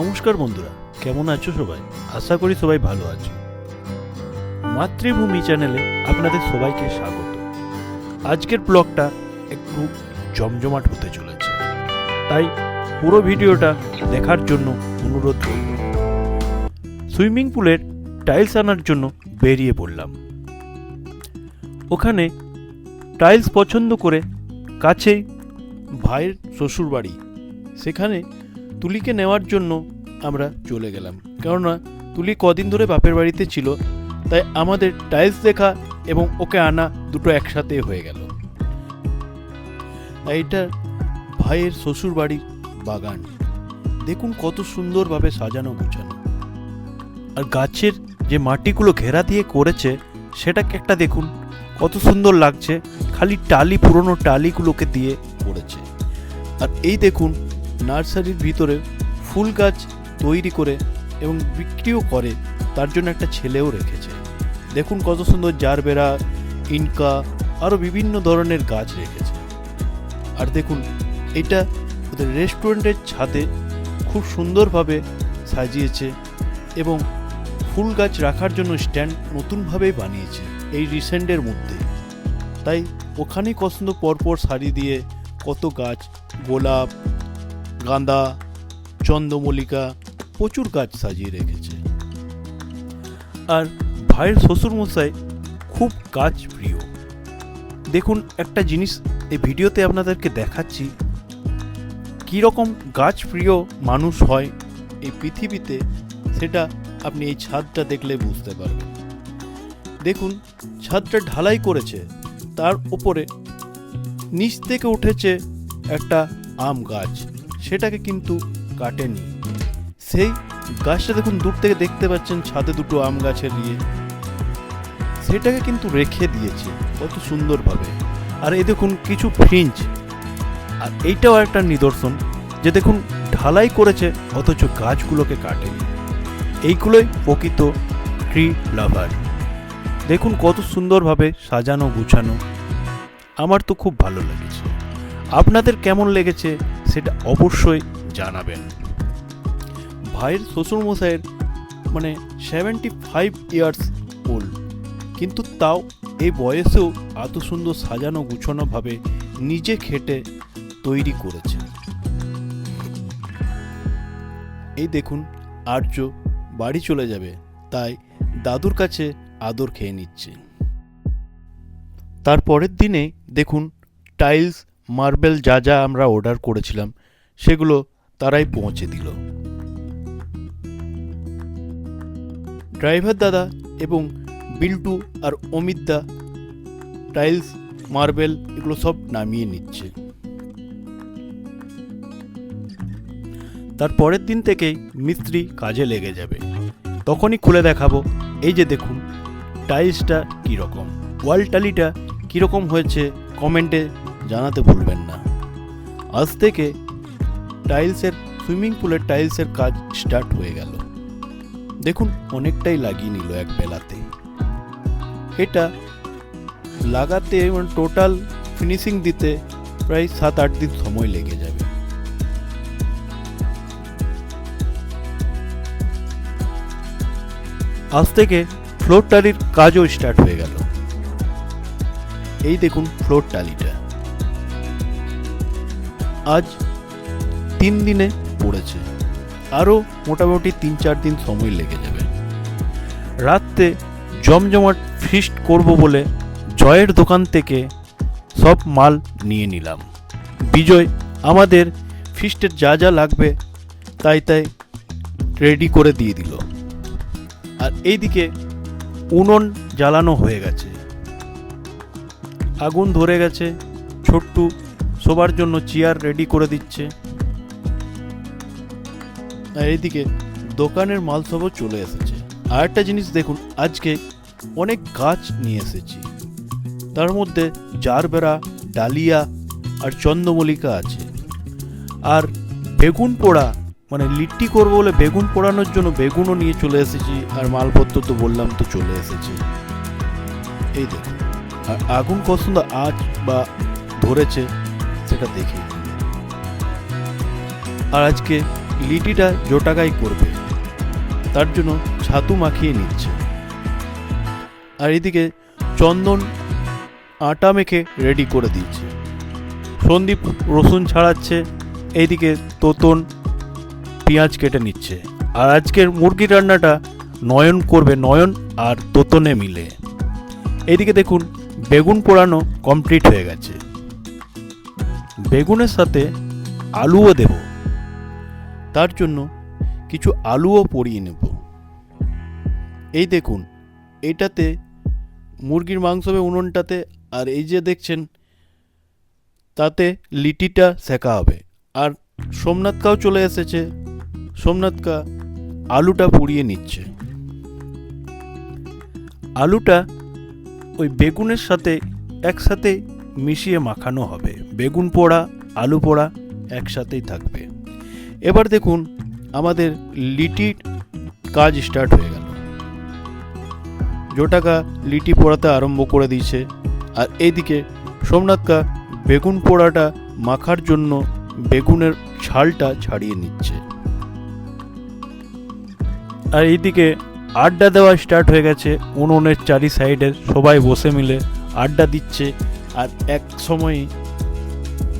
নমস্কার বন্ধুরা, কেমন আছো সবাই? আশা করি সবাই ভালো আছো। মাতৃভূমি চ্যানেলে আপনাদের সবাইকে স্বাগত। আজকের ব্লগটা একটু জমজমাট হতে চলেছে। তাই পুরো ভিডিওটা দেখার জন্য অনুরোধ করব সুইমিং পুলের টাইলস আনার জন্য বেরিয়ে পড়লাম। ওখানে টাইলস পছন্দ করে কাছেই ভাইয়ের শ্বশুরবাড়ি। সেখানে তুলিকে নেওয়ার জন্য আমরা চলে গেলাম। কেননা, তুলি কদিন ধরে বাপের বাড়িতে ছিল, তাই আমাদের টাইলস দেখা এবং ওকে আনা দুটো একসাথে হয়ে গেল। এটা ভাইয়ের শ্বশুর বাড়ির বাগান। দেখুন কত সুন্দরভাবে সাজানো গোছানো। আর গাছের যে মাটিগুলো ঘেরা দিয়ে করেছে, সেটাকে একটা দেখুন, কত সুন্দর লাগছে। খালি টালি, পুরনো টালিগুলোকে দিয়ে করেছে। আর এই দেখুন নার্সারির ভিতরে ফুল গাছ তৈরি করে এবং বিক্রিও করে, তার জন্য একটা ছেলেও রেখেছে। দেখুন কত সুন্দর জারবেরা, ইনকা, আরও বিভিন্ন ধরনের গাছ রেখেছে। আর দেখুন, এটা ওদের রেস্টুরেন্টের ছাদে খুব সুন্দরভাবে সাজিয়েছে এবং ফুল গাছ রাখার জন্য স্ট্যান্ড নতুনভাবেই বানিয়েছে এই রিসেন্টের মধ্যে। তাই ওখানেই সুন্দর পরপর সারি দিয়ে কত গাছ, গোলাপ গাঁদা, চন্দ্রমল্লিকা প্রচুর গাছ সাজিয়ে রেখেছে। আর ভাইয়ের শ্বশুরমশাই খুব গাছ প্রিয়। দেখুন, একটা জিনিস এই ভিডিওতে আপনাদেরকে দেখাচ্ছি। কীরকম গাছ প্রিয় মানুষ হয় এই পৃথিবীতে, সেটা আপনি এই ছাদটা দেখলে বুঝতে পারবেন। দেখুন, ছাদটা ঢালাই করেছে, তার উপরে নিচ থেকে উঠেছে একটা আম গাছ। সেটাকে কিন্তু কাটেনি। সেই গাছটা দেখুন দূর থেকে দেখতে পাচ্ছেন ছাদে দুটো আম গাছের ইয়ে। সেটাকে কিন্তু রেখে দিয়েছে, কত সুন্দরভাবে। আর এই দেখুন কিছু ফ্রিঞ্জ আর এইটাও একটা নিদর্শন, যে দেখুন ঢালাই করেছে, অথচ গাছগুলোকে কাটেনি। এইগুলোই প্রকৃত ট্রি লাভার। দেখুন কত সুন্দরভাবে সাজানো, গুছানো। আমার তো খুব ভালো লেগেছে। আপনাদের কেমন লেগেছে? সেটা অবশ্যই জানাবেন। ভাইয়ের শ্বশুরমশাইয়ের মানে সেভেন্টি ফাইভ ইয়ার্স ওল্ড কিন্তু তাও এই বয়সেও এত সুন্দর সাজানো গুছানোভাবে নিজে খেটে তৈরি করেছে। এই দেখুন, আর্য বাড়ি চলে যাবে, তাই দাদুর কাছে আদর খেয়ে নিচ্ছে। তারপরের দিনে দেখুন, টাইলস মার্বেল যা যা আমরা অর্ডার করেছিলাম, সেগুলো তারাই পৌঁছে দিল। ড্রাইভার দাদা এবং বিল্টু আর অমিত দা, টাইলস, মার্বেল এগুলো সব নামিয়ে নিচ্ছে। তার পরের দিন থেকেই মিস্ত্রি কাজে লেগে যাবে। তখনই খুলে দেখাবো, এই যে দেখুন, টাইলসটা কীরকম ওয়াল টালিটা কীরকম হয়েছে কমেন্টে জানাতে ভুলবেন না। আজ থেকে টাইলসের, সুইমিং পুলের টাইলসের কাজ স্টার্ট হয়ে গেল। দেখুন, অনেকটাই লাগিয়ে নিল এক বেলাতে। এটা লাগাতে মানে টোটাল ফিনিশিং দিতে প্রায় সাত আট দিন সময় লেগে যাবে। আজ থেকে ফ্লোর টালির কাজও স্টার্ট হয়ে গেল। এই দেখুন ফ্লোর টালিটা। আজ তিন দিনে পড়েছে। আরও মোটামুটি তিন চার দিন সময় লেগে যাবে। রাত্রে জমজমাট ফিস্ট করব বলে জয়ের দোকান থেকে সব মাল নিয়ে নিলাম। বিজয়, আমাদের ফিস্টের যা যা লাগবে তাই তাই রেডি করে দিয়ে দিল। আর এইদিকে উনুন জ্বালানো হয়ে গেছে। আগুন ধরে গেছে ছোট্টু শোবার জন্য চেয়ার রেডি করে দিচ্ছে। আর এইদিকে দোকানের মাল সবও চলে এসেছে। আর একটা জিনিস দেখুন, আজকে অনেক গাছ নিয়ে এসেছি। তার মধ্যে জারবেরা, ডালিয়া আর চন্দ্রমল্লিকা আছে। আর বেগুন পোড়া মানে লিট্টি করব বলে বেগুন পোড়ানোর জন্য বেগুনও নিয়ে চলে এসেছি। আর মালপত্র তো বললাম তো চলে এসেছি। এই দেখুন, আর আগুন কত আঁচ বা ধরেছে সেটা দেখি। আর আজকে লিটিটা জোটাকাই করবে। তার জন্য ছাতু মাখিয়ে নিচ্ছে। আর এদিকে চন্দন আটা মেখে রেডি করে দিয়েছে সন্দীপ রসুন ছাড়াচ্ছে, এইদিকে তোতন পেঁয়াজ কেটে নিচ্ছে। আর আজকের মুরগি রান্নাটা নয়ন করবে, নয়ন আর তোতনে মিলে। এইদিকে দেখুন, বেগুন পোড়ানো কমপ্লিট হয়ে গেছে। বেগুনের সাথে আলুও দেব। তার জন্য কিছু আলুও পরিয়ে নেব। এই দেখুন এইটাতে মুরগির মাংস হবে উনুনটাতে, আর এই যে দেখছেন, তাতে লিটিটা সেকা হবে। আর সোমনাথকাও চলে এসেছে সোমনাথকা আলুটা পুড়িয়ে নিচ্ছে। আলুটা ওই বেগুনের সাথে একসাথে মিশিয়ে মাখানো হবে। বেগুন পোড়া, আলু পোড়া একসাথেই থাকবে। এবার দেখুন, আমাদের লিটির কাজ স্টার্ট হয়ে গেল। জোটাকা লিটি পোড়াতে আরম্ভ করে দিয়েছে। আর এইদিকে সোমনাথকা বেগুন পোড়াটা মাখার জন্য বেগুনের ছালটা ছাড়িয়ে নিচ্ছে। আর এইদিকে আড্ডা দেওয়া স্টার্ট হয়ে গেছে। উনুনের চারি সাইডে সবাই বসে মিলে আড্ডা দিচ্ছে। আর এক সময়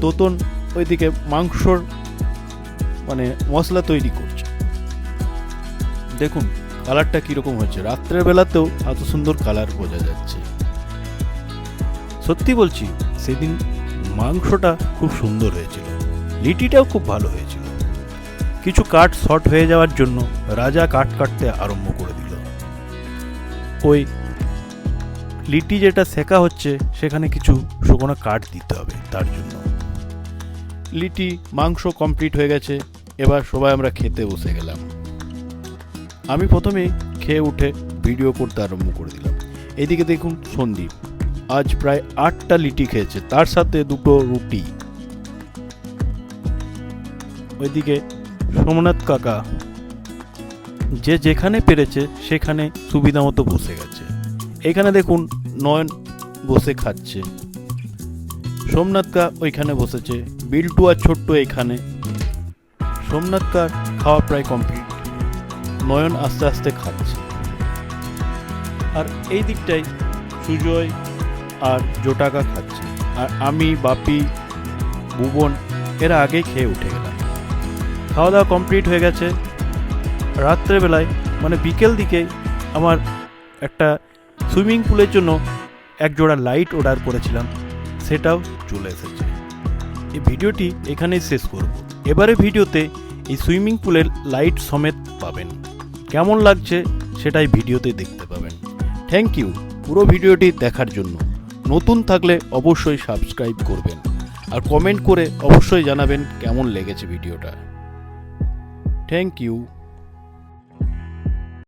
তোতন ওইদিকে মাংসর মানে মশলা তৈরি করছে। দেখুন, কালারটা কীরকম হচ্ছে রাত্রের বেলাতেও এত সুন্দর কালার বোঝা যাচ্ছে। সত্যি বলছি, সেদিন মাংসটা খুব সুন্দর হয়েছিল। লিটিটাও খুব ভালো হয়েছিল। কিছু কাঠ শর্ট হয়ে যাওয়ার জন্য রাজা কাঠ কাটতে আরম্ভ করে দিল। ওই লিটি যেটা সেকা হচ্ছে, সেখানে কিছু শুকনো কাঠ দিতে হবে তার জন্য। লিটি মাংস কমপ্লিট হয়ে গেছে, এবার সবাই আমরা খেতে বসে গেলাম। আমি প্রথমে খেয়ে উঠে ভিডিও করতে আরম্ভ করে দিলাম। এদিকে দেখুন সন্দীপ, আজ প্রায় আটটা লিটি খেয়েছে, তার সাথে দুটো রুটি। ওইদিকে সোমনাথ কাকা, যে যেখানে পেরেছে, সেখানে সুবিধা মতো বসে গেছে। এখানে দেখুন নয়ন বসে খাচ্ছে। সোমনাথকা ওইখানে বসেছে, বিল্টু আর ছোট্ট এখানে। সোমনাথকার খাওয়া প্রায় কমপ্লিট নয়ন আস্তে আস্তে খাচ্ছে। আর এই দিকটাই সুজয় আর জোটাকা খাচ্ছে। আর আমি, বাপি, ভুবন, এরা আগেই খেয়ে উঠে গেলাম। খাওয়া দাওয়া কমপ্লিট হয়ে গেছে। রাত্রেবেলায় মানে বিকেল দিকে আমার একটা সুইমিং পুলের জন্য এক জোড়া লাইট অর্ডার করেছিলাম, সেটাও চলে এসেছে। এই ভিডিওটি এখানেই শেষ করব। এবারে ভিডিওতে এই সুইমিং পুলের লাইট সমেত পাবেন। কেমন লাগছে সেটাই ভিডিওতে দেখতে পাবেন। থ্যাংক ইউ পুরো ভিডিওটি দেখার জন্য। নতুন থাকলে অবশ্যই সাবস্ক্রাইব করবেন। আর কমেন্ট করে অবশ্যই জানাবেন কেমন লেগেছে ভিডিওটা। Thank you.